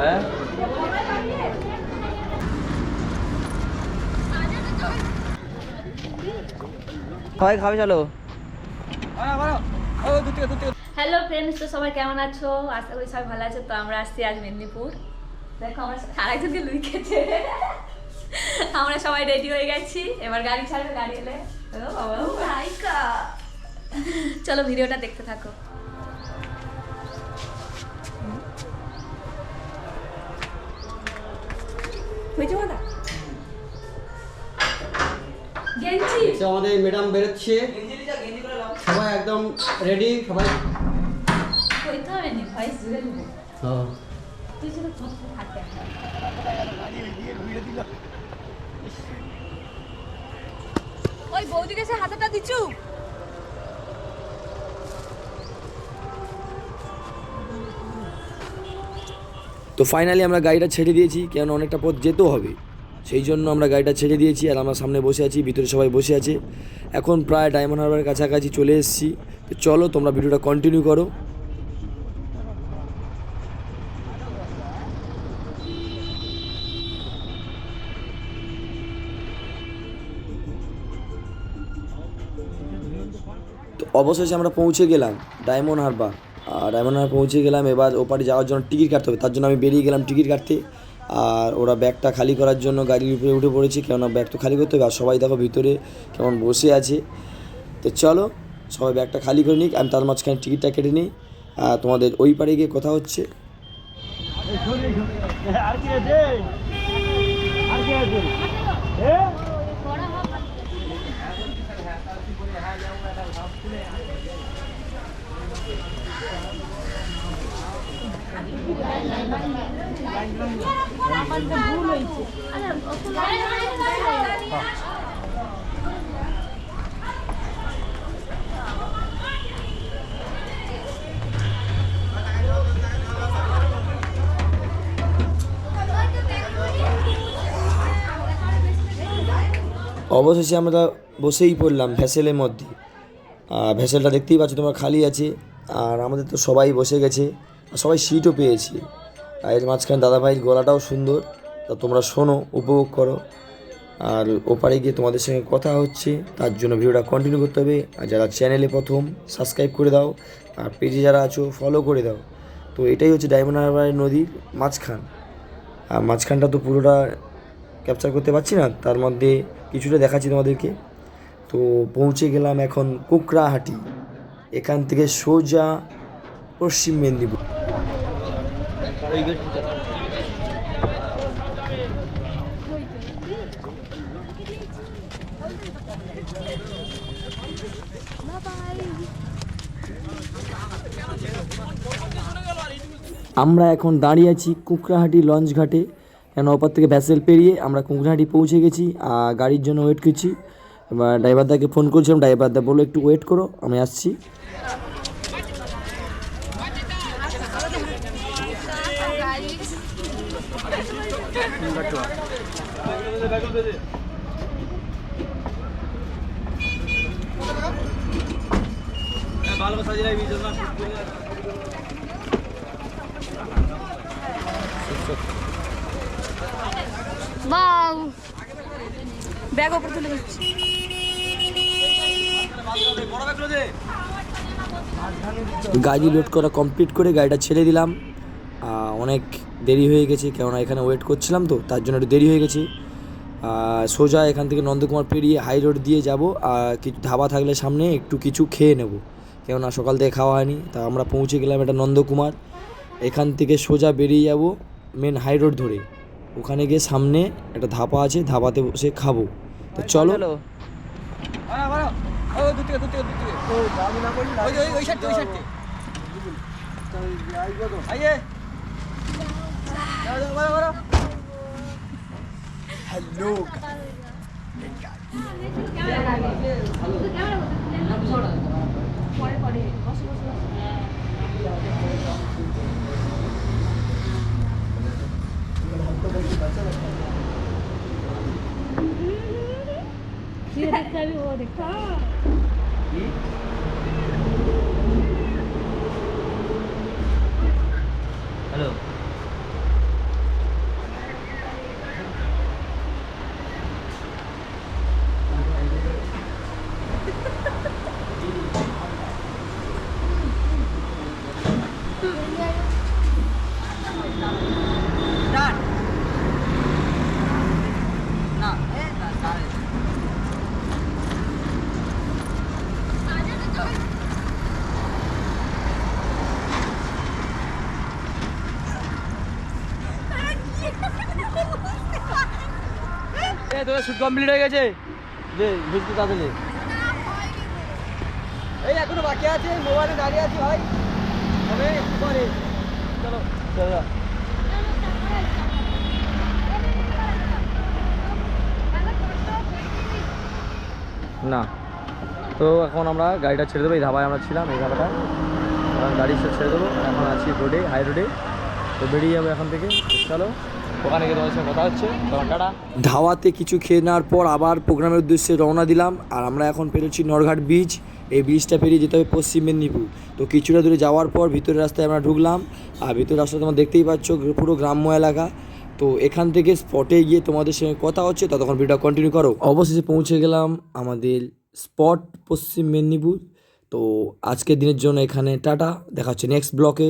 হ্যাঁ? সবাই খাবে চলো। হ্যালো ফ্রেন্ডস তো সবাই কেমন আছো? আশা করি সবাই ভালো আছো। তো আমরা আসছি আজ মেদিনীপুর। দেখো আমার সাথে আরেকজনকে লুই খেছে আমরা সবাই রেডি হয়ে গেছি। এবার গাড়ি ছাড়বে গাড়ি এলে। ও চলো ভিডিওটা দেখতে থাকো। হয়েছে গেঞ্জি? আমাদের ম্যাডাম বেরোচ্ছে। সবাই একদম রেডি সবাই হইতে হবে নি ভয়েস জুড়ে নেব। তুই শুধু করতে থাকে ওই বৌদিকে সে হাতেটা দিচ্ছু? তো ফাইনালি আমরা গাড়িটা ছেড়ে দিয়েছি কেন অনেকটা পথ যেতেও হবে। সেই জন্য আমরা গাড়িটা ছেড়ে দিয়েছি আর আমরা সামনে বসে আছি, ভিতরে সবাই বসে আছে। এখন প্রায় ডায়মন্ড হারবারের কাছাকাছি চলে এসেছি। তো চলো তোমরা ভিডিওটা কন্টিনিউ করো। তো অবশেষে আমরা পৌঁছে গেলাম ডায়মন্ড হারবার আর ডায়মন্ড হারবার পৌঁছে গেলাম, এবার ওপারে যাওয়ার জন্য টিকিট কাটতে হবে। তার জন্য আমি বেরিয়ে গেলাম টিকিট কাটতে। আর ওরা ব্যাগটা খালি করার জন্য গাড়ির উপরে উঠে পড়েছে, কেননা ব্যাগ তো খালি করতে হবে। আর সবাই দেখো ভিতরে কেমন বসে আছে। তো চলো, সবাই ব্যাগটা খালি করে নিক, আমি তার মাঝখানে টিকিটটা কেটে নিই। আর তোমাদের ওই পারে গিয়ে কথা হচ্ছে। অবশেষে আমরা বসেই পড়লাম ভ্যাসেলের মধ্যে। ভ্যাসেলটা দেখতেই পাচ্ছ তোমরা খালি আছে, আর আমাদের তো সবাই বসে গেছে সবাই সিটও পেয়েছি। এর মাঝখানে দাদাভাইয়ের গলাটাও সুন্দর। তা তোমরা শোনো, উপভোগ করো। আর ওপারে গিয়ে তোমাদের সঙ্গে কথা হচ্ছে, তার জন্য ভিডিওটা কন্টিনিউ করতে হবে। আর যারা চ্যানেলে প্রথম সাবস্ক্রাইব করে দাও। আর পেজে যারা আছো ফলো করে দাও। তো এটাই হচ্ছে ডায়মন্ড হারবার নদীর মাঝখান। আর মাঝখানটা তো পুরোটা ক্যাপচার করতে পারছি না, তার মধ্যে কিছুটা দেখাচ্ছি তোমাদেরকে। তো পৌঁছে গেলাম এখন কুকরাহাটি এখান থেকে সোজা পশ্চিম মেদিনীপুর। আমরা এখন দাঁড়িয়ে আছি কুকরাহাটি লঞ্চ ঘাটে। কেন ওপার থেকে ভ্যাসেল পেরিয়ে আমরা কুকরাহাটি পৌঁছে গেছি, আর গাড়ির জন্য ওয়েট করছি। এবার ড্রাইভারদাকে ফোন করছিলাম ড্রাইভারদা বলল, একটু ওয়েট করো, আমি আসছি। বাউ। ব্যাগ ওপর তুলে দিচ্ছি। গাড়ি লোড করা কমপ্লিট করে গাড়িটা ছেড়ে দিলাম। অনেক দেরি হয়ে গেছে কেননা এখানে ওয়েট করছিলাম তো তার জন্য একটু দেরি হয়ে গেছে সোজা এখান থেকে নন্দকুমার পেরিয়ে হাই রোড দিয়ে যাব আর কিছু ধাবা থাকলে সামনে একটু কিছু খেয়ে নেব কেননা সকাল থেকে খাওয়া হয়নি তা আমরা পৌঁছে গেলাম এটা নন্দকুমার এখান থেকে সোজা বেরিয়ে যাব মেন হাই রোড ধরে ওখানে গিয়ে সামনে একটা ধাবা আছে ধাবাতে বসে খাব তো চলো 가라 가라 가라 헬로 ये देखा भी वो देखा এ তোর শুট কমপ্লিট হয়ে গেছে? যে বুঝতে তাড়াতাড়ি এই এখনও বাকি আছে মোবাইলে দাঁড়িয়ে আছি ভাই। হবে পরে। চলো চলো না, তো এখন আমরা গাড়িটা ছেড়ে দেবো, এই ধাবায় আমরা ছিলাম, এই ধাবাটা। গাড়ি ছেড়ে দেবো, এখন আছি রোডে হাই রোডে তো বেরিয়ে যাব এখন থেকে। চলো। ওখানে গিয়ে সঙ্গে কথা হচ্ছে। টাটা। ধাওয়াতে কিছু খেয়ে নেওয়ার পর আবার প্রোগ্রামের উদ্দেশ্যে রওনা দিলাম। আর আমরা এখন পেরোচ্ছি নরঘাট বীচ এই বীজটা পেরিয়ে যেতে হবে পশ্চিম মেদিনীপুর। তো কিছুটা দূরে যাওয়ার পর ভিতরের রাস্তায় আমরা ঢুকলাম। আর ভিতরের রাস্তা তোমরা দেখতেই পাচ্ছ পুরো গ্রাম্য এলাকা। তো এখান থেকে স্পটে গিয়ে তোমাদের সঙ্গে কথা হচ্ছে। ততক্ষণ ভিডিও কন্টিনিউ করো। অবশেষে পৌঁছে গেলাম আমাদের স্পট পশ্চিম মেদিনীপুর। তো আজকের দিনের জন্য এখানে টাটা। দেখা হচ্ছে নেক্সট ব্লকে